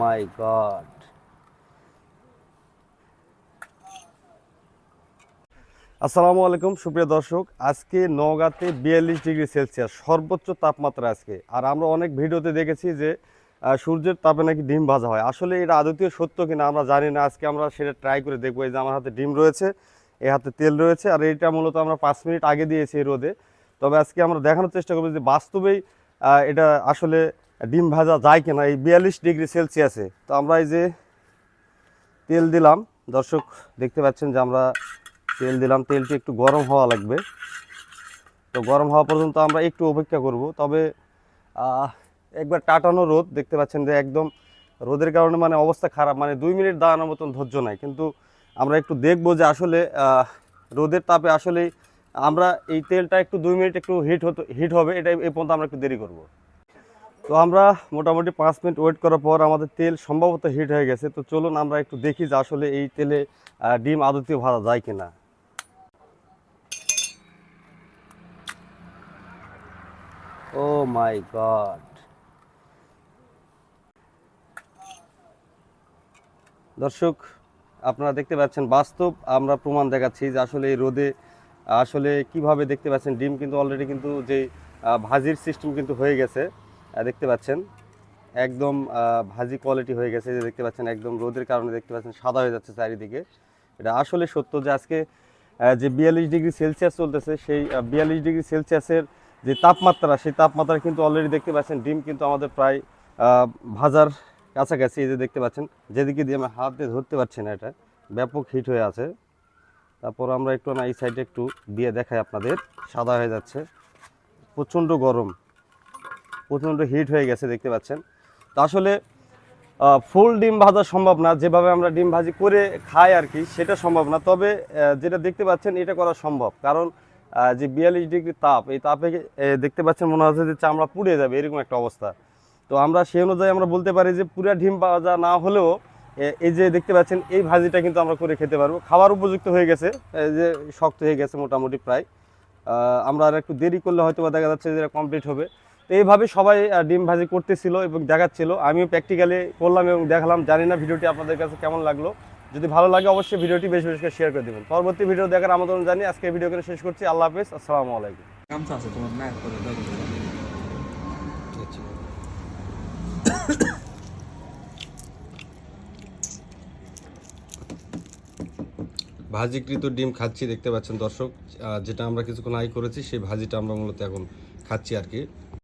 মাই god আসসালামু আলাইকুম, সুপ্রিয় দর্শক। আজকে নওগাঁতে বিয়াল্লিশ ডিগ্রি সেলসিয়াস, সর্বোচ্চ তাপমাত্রা আজকে। আর আমরা অনেক ভিডিওতে দেখেছি যে সূর্যের তাপে নাকি ডিম ভাজা হয়। আসলে এটা আদতীয় সত্য কিনা আমরা জানি না। আজকে আমরা সেটা ট্রাই করে দেখব। এই যে আমার হাতে ডিম রয়েছে এই হাতে তেল রয়েছে, আর এটা মূলত আমরা পাঁচ মিনিট আগে দিয়েছি রোদে। তবে আজকে আমরা দেখানোর চেষ্টা করব যে বাস্তবেই এটা আসলে ডিম ভাজা যায় কিনা, এই বিয়াল্লিশ ডিগ্রি সেলসিয়াসে। তো আমরা এই যে তেল দিলাম, দর্শক দেখতে পাচ্ছেন যে আমরা তেল দিলাম, তেলটি একটু গরম হওয়া লাগবে। তো গরম হওয়া পর্যন্ত আমরা একটু অপেক্ষা করব, তবে একবার টাটানো রোদ, দেখতে পাচ্ছেন যে একদম রোদের কারণে মানে অবস্থা খারাপ মানে দুই মিনিট দাঁড়ানোর মতন ধৈর্য নাই। কিন্তু আমরা একটু দেখব যে আসলে রোদের তাপে আসলে আমরা এই তেলটা একটু দুই মিনিট একটু হিট হতো হিট হবে, এটা এই পর্যন্ত আমরা একটু দেরি করব। তো আমরা মোটামুটি পাঁচ মিনিট ওয়েট করার পর আমাদের তেল সম্ভবত হিট হয়ে গেছে। তো চলুন আমরা একটু দেখি যে আসলে এই তেলে ডিম আদতেও ভাজা যায় কিনা। ও মাই গড দর্শক, আপনারা দেখতে পাচ্ছেন বাস্তব, আমরা প্রমাণ দেখাচ্ছি যে আসলে এই রোদে, আসলে কীভাবে দেখতে পাচ্ছেন ডিম কিন্তু অলরেডি কিন্তু যে ভাজির সিস্টেম কিন্তু হয়ে গেছে। দেখতে পাচ্ছেন, একদম ভাজি কোয়ালিটি হয়ে গেছে। যে দেখতে পাচ্ছেন, একদম রোদের কারণে দেখতে পাচ্ছেন, সাদা হয়ে যাচ্ছে চারিদিকে। এটা আসলে সত্য যে আজকে যে বিয়াল্লিশ ডিগ্রি সেলসিয়াস চলতেছে, সেই বিয়াল্লিশ ডিগ্রি সেলসিয়াসের যে তাপমাত্রা, সেই তাপমাত্রা কিন্তু অলরেডি দেখতে পাচ্ছেন, ডিম কিন্তু আমাদের প্রায় ভাজার কাছাকাছি। এই যে দেখতে পাচ্ছেন, যেদিকে দিয়ে আমি হাত দিয়ে ধরতে পারছি না এটা, ব্যাপক হিট হয়ে আছে। তারপর আমরা একটু না, এই সাইডে একটু দিয়ে দেখাই আপনাদের, সাদা হয়ে যাচ্ছে, প্রচণ্ড গরম। প্রচণ্ড হিট হয়ে গেছে দেখতে পাচ্ছেন। তো আসলে ফুল ডিম ভাজা সম্ভব না, যেভাবে আমরা ডিম ভাজি করে খাই আর কি, সেটা সম্ভব না। তবে যেটা দেখতে পাচ্ছেন, এটা করা সম্ভব। কারণ যে বিয়াল্লিশ ডিগ্রি তাপ, এই তাপে দেখতে পাচ্ছেন মনে হচ্ছে যে চামড়া পুড়ে যাবে, এরকম একটা অবস্থা। তো আমরা সেই অনুযায়ী আমরা বলতে পারি যে, পুরা ডিম ভাজা না হলেও এই যে দেখতে পাচ্ছেন, এই ভাজিটা কিন্তু আমরা করে খেতে পারব। খাবার উপযুক্ত হয়ে গেছে যে শক্ত হয়ে গেছে মোটামুটি প্রায়। আমরা আর একটু দেরি করলে হয়তো দেখা যাচ্ছে যে কমপ্লিট হবে। তো এইভাবে সবাই ডিম ভাজি করতেছিল এবং দেখাচ্ছিল। আমিও প্র্যাকটিক্যালি করলাম এবং দেখালাম। জানি না ভিডিওটি আপনাদের কাছে কেমন লাগল। যদি ভালো লাগে অবশ্যই ভিডিওটি বেশি বেশি করে শেয়ার করে দেবেন। পরবর্তী ভিডিও দেখার আমন্ত্রণ জানি আজকে ভিডিও করে শেষ করছি। আল্লাহ হাফেজ। আসসালামু আলাইকুম। ভাজিকৃত ডিম খাচ্ছি দেখতে পাচ্ছেন দর্শক। যেটা আমরা কিছুক্ষণ আগে করেছি সেই ভাজিটা আমরা মূলত এখন খাচ্ছি আর কি।